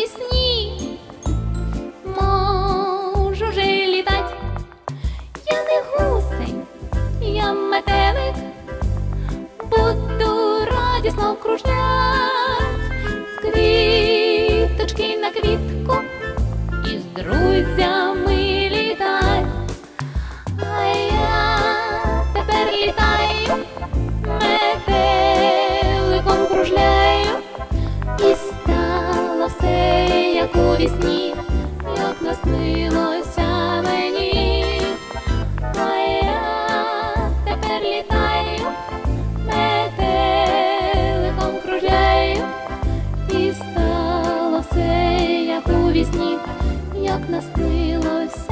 вісні, можу вже літать. Я не гусень, я метелик, буду радісно кружлять як у вісні, як наснилося мені. А я тепер літаю, метеликом кружляю, і стало все, як у вісні, як наснилося